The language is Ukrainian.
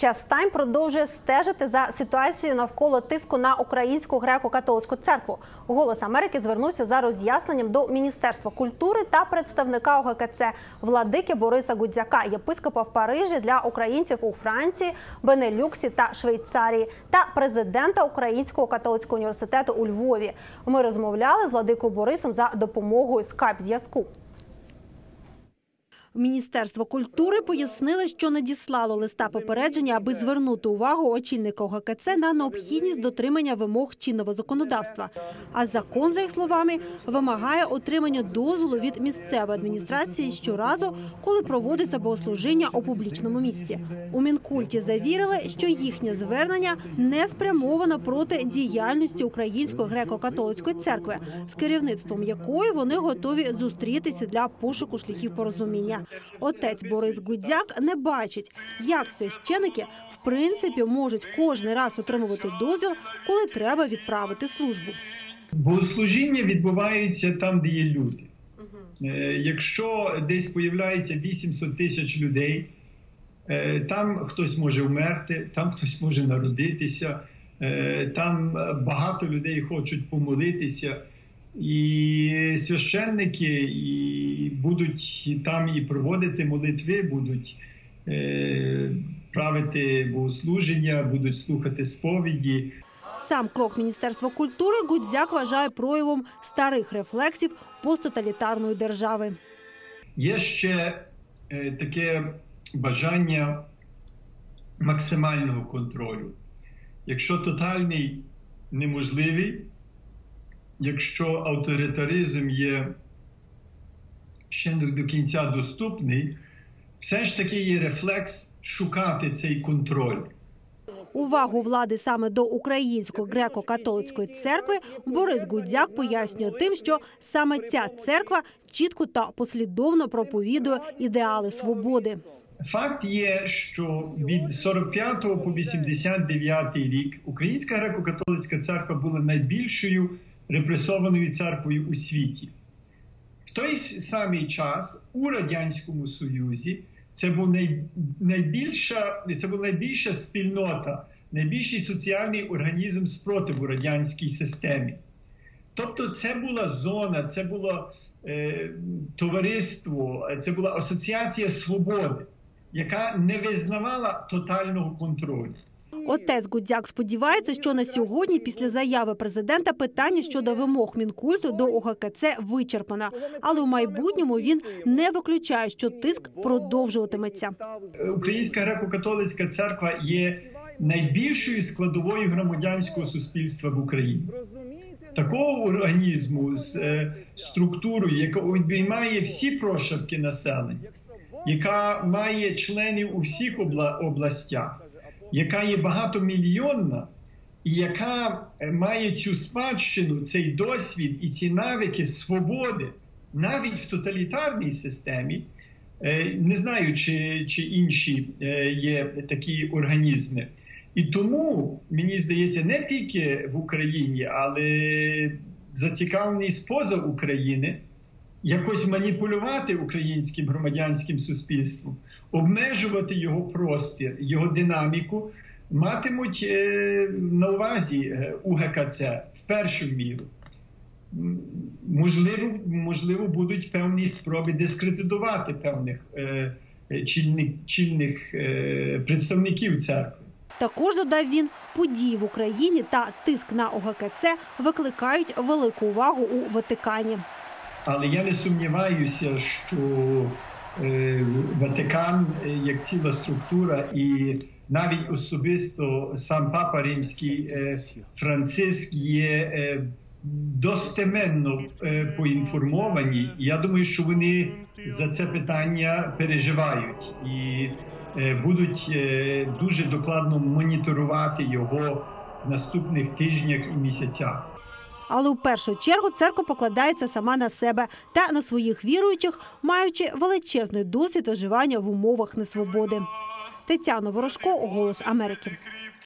Час Тайм продовжує стежити за ситуацією навколо тиску на українську греко-католицьку церкву. Голос Америки звернувся за роз'ясненням до Міністерства культури та представника ОГКЦ владики Бориса Гудзяка, єпископа в Парижі для українців у Франції, Бенелюксі та Швейцарії, та президента Українського католицького університету у Львові. Ми розмовляли з владикою Борисом за допомогою скайп-зв'язку. Міністерство культури пояснили, що надіслало листа попередження, аби звернути увагу очільника ОГКЦ на необхідність дотримання вимог чинного законодавства. А закон, за їх словами, вимагає отримання дозволу від місцевої адміністрації щоразу, коли проводиться богослужіння у публічному місці. У мінкульті завірили, що їхнє звернення не спрямовано проти діяльності Української греко-католицької церкви, з керівництвом якої вони готові зустрітися для пошуку шляхів порозуміння. Отець Борис Гудзяк не бачить, як священики в принципі можуть кожен раз отримувати дозвіл, коли треба відправити службу. Богослужіння відбуваються там, де є люди. Е, Якщо десь появляється 800 тисяч людей, е, там хтось може вмерти, там хтось може народитися, е, там багато людей хочуть помолитися. І священники і будуть там і проводити молитви, будуть е, правити богослуження, будуть слухати сповіді. Сам крок Міністерства культури Гудзяк вважає проявом старих рефлексів посттоталітарної держави. Є ще е, таке бажання максимального контролю. Якщо тотальний неможливий, якщо авторитаризм є ще не до кінця доступний, все ж таки є рефлекс шукати цей контроль. Увагу влади саме до української греко-католицької церкви Борис Гудзяк пояснює тим, що саме ця церква чітко та послідовно проповідує ідеали свободи. Факт є, що від 45 по 89 рік Українська греко-католицька церква була найбільшою репресованою церквою у світі. В той самий час у Радянському Союзі це був найбільша, це була найбільша спільнота, найбільший соціальний організм спротиву радянській системі. Тобто, це була зона, це було е, товариство, це була асоціація свободи, яка не визнавала тотального контролю. Отець Гудзяк сподівається, що на сьогодні, після заяви президента, питання щодо вимог мінкульту до ОГКЦ вичерпано. Але у майбутньому він не виключає, що тиск продовжуватиметься. Українська греко-католицька церква є найбільшою складовою громадянського суспільства в Україні. Такого організму з е, структурою, яка обіймає всі прошарки населення, яка має членів у всіх обла областях, яка є багатомільйонна, і яка має цю спадщину, цей досвід і ці навики свободи навіть в тоталітарній системі. Е, Не знаю, чи, чи інші е, є такі організми. І тому мені здається, не тільки в Україні, але зацікавлений споза України якось маніпулювати українським громадянським суспільством, обмежувати його простір, його динаміку, матимуть е, на увазі е, УГКЦ в першу міру. Можливо, можливо, будуть певні спроби дискредитувати певних е, е, чільних, чільних е, представників церкви. Також додав він, події в Україні та тиск на ОГКЦ викликають велику увагу у Ватикані. Але я не сумніваюся, що е, Ватикан е, як ціла структура, і навіть особисто сам Папа Римський е, Франциск є достеменно поінформовані. Я думаю, що вони за це питання переживають і будуть дуже докладно моніторувати його в наступних тижнях і місяцях. Але у першу чергу церква покладається сама на себе та на своїх віруючих, маючи величезний досвід виживання в умовах несвободи. Тетяна Ворожко, Голос Америки.